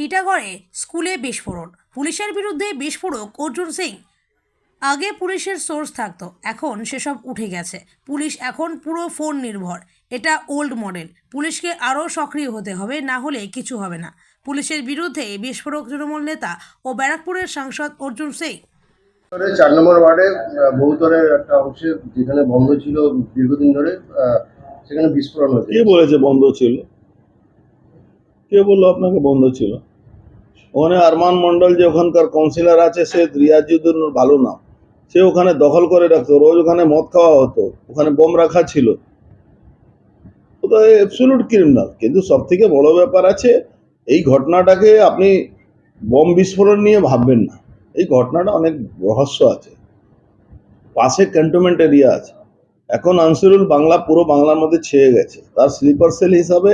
টিটাগড়ে স্কুলে বিস্ফোরণ। পুলিশের বিরুদ্ধে বিস্ফোরক অর্জুন সিং। আগে পুলিশের সোর্স থাকতো এখন সেসব উঠে গেছে। পুলিশ এখন পুরো ফোন নির্ভর এটা ওল্ড মডেল। পুলিশকে আরও সক্রিয় হতে হবে না হলে কিছু হবে না। পুলিশের বিরুদ্ধে বিস্ফোরক তৃণমূল নেতা ও ব্যারাকপুরের সাংসদ অর্জুন সিং। চার নম্বর ওয়ার্ডে বহুতরের একটা অংশে যেখানে বন্ধ ছিল দীর্ঘদিন ধরে সেখানে বিস্ফোরণ হয়েছে। কে বলেছে বন্ধ ছিল? কে বলল আপনাকে বন্ধ ছিল? ওখানে আরমান মন্ডল যে ওখানকার কাউন্সিলর আছে, সে রিয়াজুদ্দিন ভালো নাম। সে ওখানে দখল করে রাখতো, রোজ ওখানে মদ খাওয়া হতো, ওখানে বোম রাখা ছিল। ও অ্যাবসুলুট ক্রিমিনাল কিন্তু সব থেকে বড় ব্যাপার আছে, এই ঘটনাটাকে আপনি বোম বিস্ফোরণ নিয়ে ভাববেন না। এই ঘটনাটা অনেক রহস্য আছে। পাশে ক্যান্টনমেন্ট এরিয়া আছে। এখন আনসিরুল বাংলা, পুরো বাংলার মধ্যে ছেয়ে গেছে। তার স্লিপার সেল হিসাবে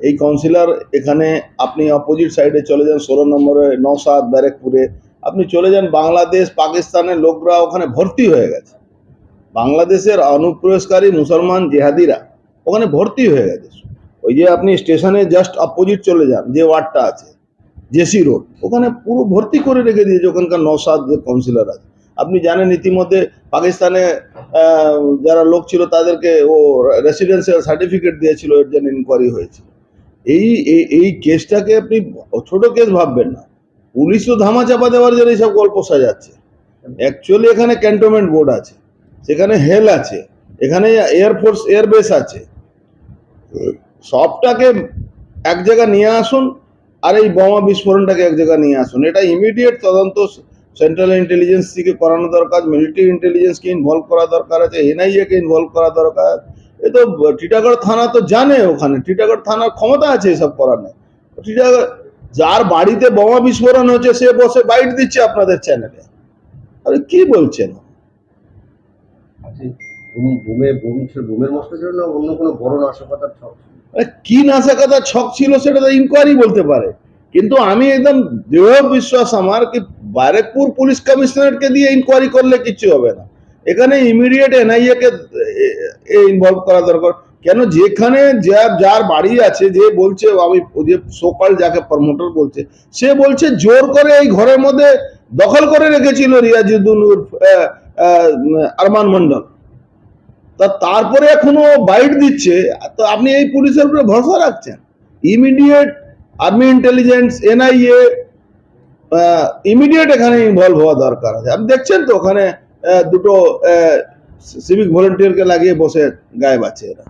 এই কাউন্সিলর এখানে আপনি অপোজিট সাইডে চলে যান, ষোলো নম্বরে নওসাদ ব্যারেকপুরে। আপনি চলে যান বাংলাদেশ, পাকিস্তানের লোকরা ওখানে ভর্তি হয়ে গেছে। বাংলাদেশের অনুপ্রবেশকারী মুসলমান জেহাদিরা ওখানে ভর্তি হয়ে গেছে। ওই যে আপনি স্টেশনে জাস্ট অপোজিট চলে যান, যে ওয়ার্ডটা আছে, জেসি রোড, ওখানে পুরো ভর্তি করে রেখে দিয়েছে ওখানকার নওসাদ যে কাউন্সিলর আছে। আপনি জানেন ইতিমধ্যে পাকিস্তানে যারা লোক ছিল তাদেরকে ও রেসিডেন্সিয়াল সার্টিফিকেট দিয়েছিল, এর জন্য ইনকোয়ারি হয়েছিল এই, এই- কেসটাকে আপনি ছোট কেস ভাববেন না। পুলিশ তো ধামা চাপা দেওয়ার জন্য এইসব গল্প সাজাচ্ছে। অ্যাকচুয়ালি এখানে ক্যান্টনমেন্ট বোর্ড আছে, সেখানে হেল আছে, এখানে এয়ারফোর্স এয়ারবেস আছে। সবটাকে এক জায়গায় নিয়ে আসুন আর এই বোমা বিস্ফোরণটাকে এক জায়গায় নিয়ে আসুন। এটা ইমিডিয়েট তদন্ত সেন্ট্রাল ইন্টেলিজেন্স থেকে করানো দরকার মিলিটারি ইন্টেলিজেন্সকে ইনভলভ করা দরকার আছে এনআইএকে ইনভলভ করা দরকার। এ তো টিটাগড় থানা তো জানে ওখানে টিটাগড় থানার ক্ষমতা আছে এসব করার টিটাগড় যার বাড়িতে বোমা বিস্ফোরণ হচ্ছে সে বসে বাইট দিচ্ছে আপনাদের চ্যানেলে আরে কি বলছেন? আচ্ছা, বড় নাশকতার ছক ছিল? কি সেটা তো ইনকোয়ারি বলতে পারে। কিন্তু আমি একদম দৃঢ় বিশ্বাস আমার কি ব্যারেকপুর পুলিশ কমিশনারকে দিয়ে ইনকোয়ারি করলে কিচ্ছু হবে না। এখানে ইমিডিয়েট এনআইএ কে ইনভলভ করা দরকার। কেন যেখানে যার বাড়ি আছে, যে বলছে, আমি যে সোকাল যাকে প্রমোটার বলছে, সে বলছে জোর করে এই ঘরের মধ্যে দখল করে রেখেছিল রিয়াজুদ্দিন আরমান মন্ডল তা তারপরে এখনও বাইট দিচ্ছে। তো আপনি এই পুলিশের উপরে ভরসা রাখছেন? Immediate army intelligence NIA immediate এখানে ইনভলভ হওয়া দরকার আছে। আপনি দেখছেন তো ওখানে দুটো সিভিক ভলেন্টিয়ারকে লাগিয়ে বসে গায়েব আছে এরা।